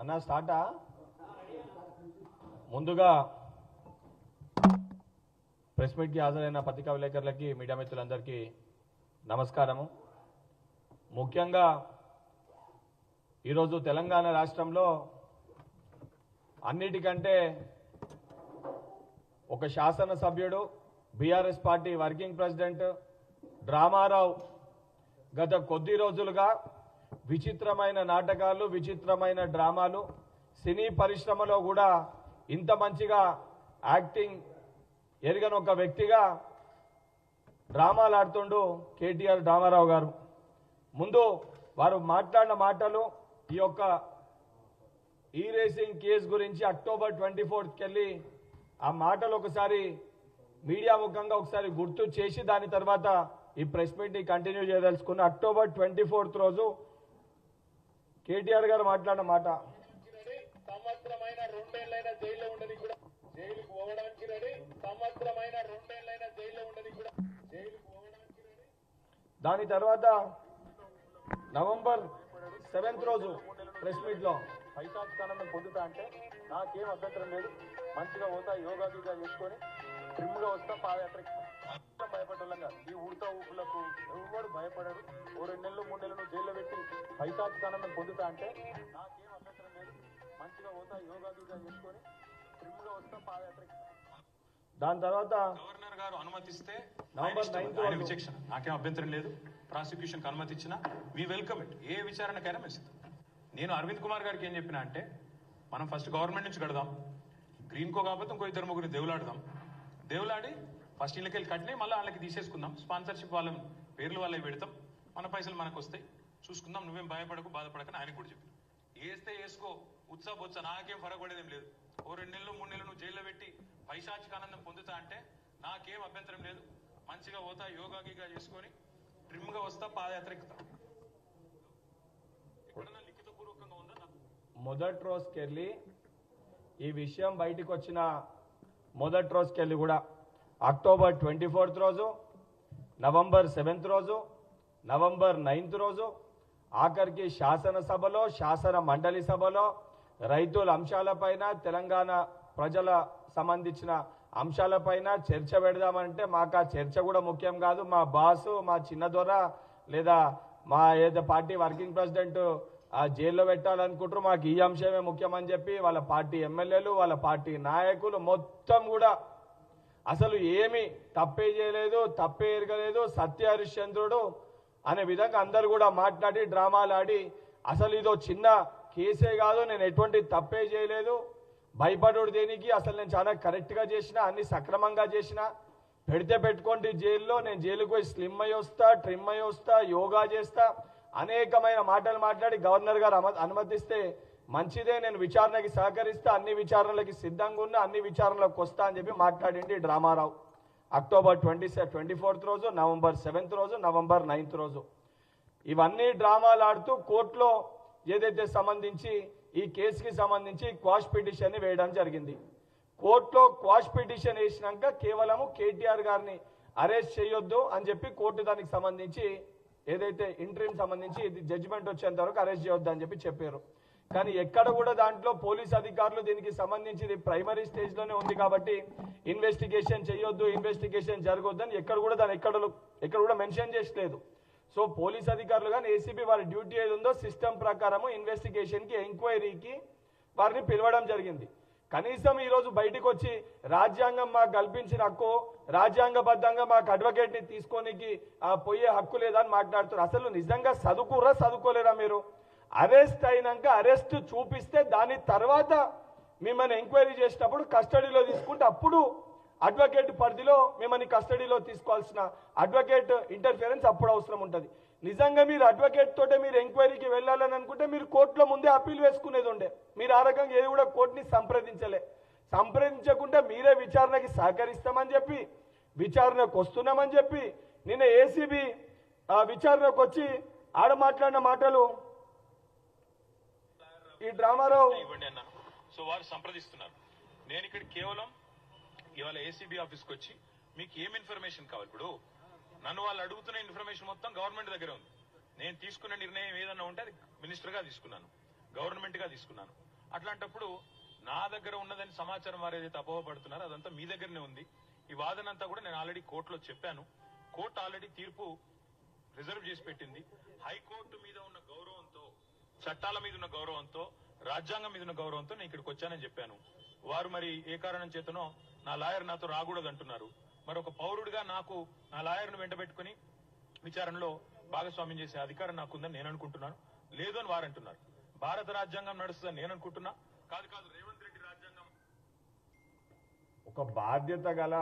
అన్న స్టార్టా? ముందుగా ప్రెస్ మీట్కి హాజరైన పత్రికా విలేకరులకి మీడియా మిత్రులందరికీ నమస్కారము. ముఖ్యంగా ఈరోజు తెలంగాణ రాష్ట్రంలో అన్నిటికంటే ఒక శాసనసభ్యుడు BRS party working president Dramarao గత కొద్ది రోజులుగా విచిత్రమైన నాటకాలు విచిత్రమైన డ్రామాలు సినీ పరిశ్రమలో కూడా ఇంత మంచిగా యాక్టింగ్ ఎరగని ఒక వ్యక్తిగా డ్రామాలు ఆడుతుండు కేటీఆర్ రామారావు గారు. ముందు వారు మాట్లాడిన మాటలు ఈ యొక్క ఈ రేసింగ్ కేసు గురించి అక్టోబర్ ట్వంటీ ఫోర్త్కి వెళ్ళి ఆ మాటలు ఒకసారి మీడియా ముఖంగా ఒకసారి గుర్తు చేసి దాని తర్వాత ఈ ప్రెస్ మీట్ని కంటిన్యూ చేయదలుచుకున్న అక్టోబర్ ట్వంటీ ఫోర్త్ రోజు కేటీఆర్ గారు మాట్లాడిన మాట. రెడీ సంవత్సరమైన రెండేళ్ళైన జైల్లో ఉండని కూడా జైలుకు పోవడానికి రెడీ. సంవత్సరమైన రెండేళ్ళైన జైల్లో ఉండని కూడా జైలుకు పోవడానికి రెడీ. దాని తర్వాత నవంబర్ సెవెంత్ రోజు ప్రెస్ మీట్లో పైశాచికానందం పొందుతా అంటే నాకేం అభ్యంతరం లేదు. మంచిగా పోతా యోగా గీగా చేసుకొని ట్రిమ్గా వస్తా పాదయాత్రకి భయపడ్డా ఈ ఉడతా ఊపులకు ఎవరు భయపడరు. ఓ రెండు నెలలు మూడు నెలలు జైల్లో పెట్టి పైశాచికానందం పొందుతా అంటే నాకేం అభ్యంతరం లేదు. మంచిగా పోతా యోగా గీగా చేసుకొని ట్రిమ్గా వస్తా పాదయాత్రకి. దాని తర్వాత గవర్నర్ గారు అనుమతిస్తే నవంబర్ ఆయన. విచక్షణ. నాకేం అభ్యంతరం లేదు. ప్రాసిక్యూషన్ అనుమతి ఇచ్చినా వి వెల్కమ్ ఇట్ ఏ విచారణకైనా మేము సిద్ధం నేను అరవింద్ కుమార్ గారికి ఏం చెప్పినా అంటే మనం ఫస్ట్ గవర్నమెంట్ నుంచి కడదాం. గ్రీన్ కో కాకపోతే ఇంకో ఇద్దరు ముగ్గురు దేవులాడదాం. దేవులాడి ఫస్ట్ ఇళ్ళకెళ్ళి కట్టినాయి మళ్ళీ వాళ్ళకి తీసేసుకుందాం. స్పాన్సర్షిప్ వాళ్ళ పేర్లు వాళ్ళే పెడతాం. మన పైసలు మనకు వస్తాయి చూసుకుందాం నువ్వేం భయపడకు బాధపడకని ఆయన కూడా చెప్పి వేస్తే వేసుకో ఉత్సాహ బొత్స నాకేం ఫరక లేదు. ఓ రెండు నెలలు మూడు నెలలు నువ్వు జైల్లో పెట్టి పైశాచిక ఆనందం పొందుతా అంటే నాకేం అభ్యంతరం లేదు. మంచిగా పోతా యోగాగీగా చేసుకొని ట్రిమ్గా వస్తా పాదయాత్ర ఎక్కుతా ఎక్కడన్నా లిఖితపూర్వకంగా ఉందా నాకు? మొదటి రోజుకెళ్ళి ఈ విషయం బయటికి వచ్చిన మొదటి రోజుకెళ్ళి కూడా అక్టోబర్ ట్వంటీ ఫోర్త్ రోజు నవంబర్ సెవెంత్ రోజు నవంబర్ నైన్త్ రోజు ఆఖరికి శాసనసభలో శాసన మండలి సభలో రైతుల అంశాలపైన తెలంగాణ ప్రజల సంబంధించిన అంశాలపైన చర్చ పెడదామంటే మాకు ఆ చర్చ కూడా ముఖ్యం కాదు. మా బాసు మా చిన్న దొర లేదా మా ఏదో పార్టీ వర్కింగ్ ప్రెసిడెంట్ ఆ జైల్లో పెట్టాలనుకుంటారు మాకు ఈ అంశమే ముఖ్యమని చెప్పి వాళ్ళ పార్టీ ఎమ్మెల్యేలు వాళ్ళ పార్టీ నాయకులు మొత్తం కూడా అసలు ఏమి తప్పే చేయలేదు తప్పే ఎరగలేదు సత్య హరిశ్చంద్రుడు అనే విధంగా అందరు కూడా మాట్లాడి డ్రామాలు ఆడి అసలు ఇదో చిన్న కేసే కాదు నేను ఎటువంటి తప్పే చేయలేదు. భయపడుడు దేనికి? అసలు నేను చాలా కరెక్ట్గా చేసిన అన్ని సక్రమంగా చేసిన. పెడితే పెట్టుకోండి జైల్లో నేను జైలుకు పోయి స్లిమ్ అయి వస్తా ట్రిమ్ అయి వస్తా యోగా చేస్తా. అనేకమైన మాటలు మాట్లాడి గవర్నర్ గారు అమ- అనుమతిస్తే మంచిదే నేను విచారణకి సహకరిస్తే అన్ని విచారణలకి సిద్ధంగా ఉన్నా అన్ని విచారణలకు వస్తా అని చెప్పి మాట్లాడింది Dramarao. October twenty twenty fourth రోజు నవంబర్ సెవెంత్ రోజు నవంబర్ నైన్త్ రోజు. ఇవన్నీ డ్రామాలు ఆడుతూ కోర్టులో ఏదైతే సంబంధించి ఈ కేసుకి సంబంధించి క్వాష్ పిటిషన్ వేయడం జరిగింది. కోర్టులో క్వాష్ పిటిషన్ వేసినాక కేవలము కేటీఆర్ గారిని అరెస్ట్ చేయొద్దు అని చెప్పి కోర్టు దానికి సంబంధించి ఏదైతే ఇంట్రీమ్ సంబంధించి ఇది జడ్జిమెంట్ వచ్చేంత వరకు అరెస్ట్ చేయొద్దు అని చెప్పి చెప్పారు. కానీ ఎక్కడ కూడా దాంట్లో పోలీస్ అధికారులు దీనికి సంబంధించి ప్రైమరీ స్టేజ్లోనే ఉంది కాబట్టి ఇన్వెస్టిగేషన్ చేయొద్దు ఇన్వెస్టిగేషన్ జరగొద్దు అని ఎక్కడ కూడా దాని ఎక్కడ ఎక్కడ కూడా మెన్షన్ చేసలేదు. సో పోలీస్ అధికారులు కానీ ఏసీబీ వారి డ్యూటీ ఏది ఉందో సిస్టమ్ ప్రకారము ఇన్వెస్టిగేషన్కి ఎంక్వైరీకి వారిని పిలవడం జరిగింది. కనీసం ఈరోజు బయటకు వచ్చి రాజ్యాంగం మాకు కల్పించిన హక్కు రాజ్యాంగబద్ధంగా మాకు అడ్వకేట్ని తీసుకోనికి ఆ, పోయే హక్కు లేదని మాట్లాడుతున్నారు. అసలు నిజంగా చదువుకురా చదువుకోలేరా మీరు? అరెస్ట్ అయినాక అరెస్ట్ చూపిస్తే దాని తర్వాత మిమ్మల్ని ఎంక్వైరీ చేసినప్పుడు కస్టడీలో తీసుకుంటే అప్పుడు అడ్వకేట్ పరిధిలో మిమ్మల్ని కస్టడీలో తీసుకోవాల్సిన అడ్వకేట్ ఇంటర్ఫిరెన్స్ అప్పుడు అవసరం ఉంటుంది. నిజంగా మీరు అడ్వకేట్ తోటే మీరు ఎంక్వైరీకి వెళ్ళాలని అనుకుంటే మీరు కోర్టులో ముందే అప్పీల్ వేసుకునేది ఉండే. మీరు ఆ రకంగా ఏది కూడా కోర్టుని సంప్రదించలే. సంప్రదించకుండా మీరే విచారణకి సహకరిస్తామని చెప్పి విచారణకు వస్తున్నామని చెప్పి నిన్న ఏసీబీ విచారణకు వచ్చి ఆడ మాట్లాడిన మాటలు ఈ డ్రామాలో ఇవ్వండి అన్నాను సో వారు సంప్రదిస్తున్నారు. నేను ఇక్కడ కేవలం ఇవాళ ఏసీబీ ఆఫీస్కి వచ్చి మీకు ఏం ఇన్ఫర్మేషన్ కావాలి? ఇప్పుడు నన్ను వాళ్ళు అడుగుతున్న ఇన్ఫర్మేషన్ మొత్తం గవర్నమెంట్ దగ్గర ఉంది. నేను తీసుకున్న నిర్ణయం ఏదన్నా ఉంటే అది మినిస్టర్గా తీసుకున్నాను. గవర్నమెంట్గా తీసుకున్నాను. అట్లాంటప్పుడు నా దగ్గర ఉన్నదని సమాచారం వారు ఏదైతే అపోహపడుతున్నారో అదంతా మీ దగ్గరనే ఉంది. ఈ వాదన అంతా కూడా నేను ఆల్రెడీ కోర్టులో చెప్పాను. కోర్టు ఆల్రెడీ తీర్పు రిజర్వ్ చేసి పెట్టింది హైకోర్టు మీద ఉన్న గౌరవంతో చట్టాల మీద ఉన్న గౌరవంతో రాజ్యాంగం మీద ఉన్న గౌరవంతో నేను ఇక్కడికి వచ్చానని చెప్పాను. వారు మరి ఏ కారణం చేతనో నా లాయర్ నాతో రాకూడదు అంటున్నారు మరి ఒక పౌరుడిగా నాకు నా లాయర్ను వెంటబెట్టుకుని విచారణలో భాగస్వామ్యం చేసే అధికారం నాకుందని నేను అనుకుంటున్నాను. లేదు అని వారు అంటున్నారు. భారత రాజ్యాంగం నడుస్తుందని నేను అనుకుంటున్నా. కాదు కాదు రేవంత్ రెడ్డి రాజ్యాంగం ఒక బాధ్యత గల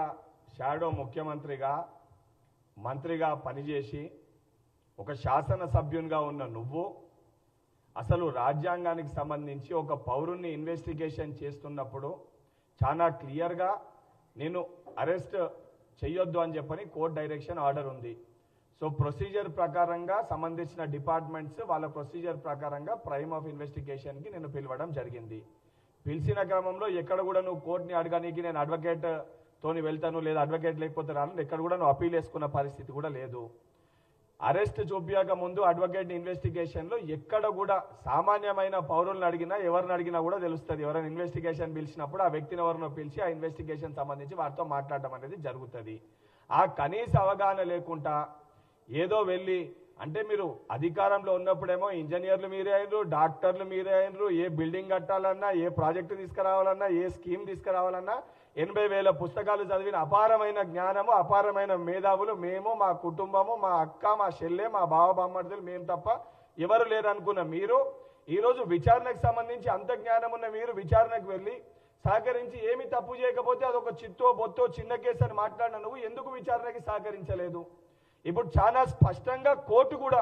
షాడో ముఖ్యమంత్రిగా మంత్రిగా పనిచేసి ఒక శాసనసభ్యునిగా ఉన్న నువ్వు అసలు రాజ్యాంగానికి సంబంధించి ఒక పౌరుణ్ణి ఇన్వెస్టిగేషన్ చేస్తున్నప్పుడు చాలా క్లియర్గా నేను అరెస్ట్ చేయొద్దు అని చెప్పని కోర్ట్ డైరెక్షన్ ఆర్డర్ ఉంది. సో ప్రొసీజర్ ప్రకారంగా సంబంధించిన డిపార్ట్మెంట్స్ వాళ్ళ ప్రొసీజర్ ప్రకారంగా ప్రైమ్ ఆఫ్ ఇన్వెస్టిగేషన్కి నేను పిలవడం జరిగింది. పిలిచిన క్రమంలో ఎక్కడ కూడా నువ్వు కోర్టుని అడగడానికి నేను అడ్వకేట్ తోని వెళ్తాను లేదా అడ్వకేట్ లేకపోతే రాను ఎక్కడ కూడా నువ్వు అప్పీల్ వేసుకున్న పరిస్థితి కూడా లేదు. అరెస్ట్ చూపించక ముందు అడ్వకేట్ ఇన్వెస్టిగేషన్లో ఎక్కడ కూడా సామాన్యమైన పౌరులను అడిగినా ఎవరిని అడిగినా కూడా తెలుస్తుంది. ఎవరైనా ఇన్వెస్టిగేషన్ పిలిచినప్పుడు ఆ వ్యక్తిని ఎవరినో పిలిచి ఆ ఇన్వెస్టిగేషన్ సంబంధించి వారితో మాట్లాడడం అనేది జరుగుతుంది. ఆ కనీస అవగాహన లేకుండా ఏదో వెళ్ళి అంటే మీరు అధికారంలో ఉన్నప్పుడేమో ఇంజనీర్లు మీరే అయినరు డాక్టర్లు మీరే అయినరు ఏ బిల్డింగ్ కట్టాలన్నా ఏ ప్రాజెక్టు తీసుకురావాలన్నా ఏ స్కీమ్ తీసుకురావాలన్నా ఎనభై వేల పుస్తకాలు చదివిన అపారమైన జ్ఞానము అపారమైన మేధావులు మేము మా కుటుంబము మా అక్క మా చెల్లె మా బావ బామ్మర్దులు మేము తప్ప ఎవరు లేరు అనుకున్న మీరు ఈరోజు విచారణకు సంబంధించి అంత జ్ఞానం ఉన్న మీరు విచారణకు వెళ్ళి సహకరించి ఏమి తప్పు చేయకపోతే అదొక చిత్తో బొత్తో చిన్న కేసు అని మాట్లాడిన నువ్వు ఎందుకు విచారణకి సహకరించలేదు? ఇప్పుడు చాలా స్పష్టంగా కోర్టు కూడా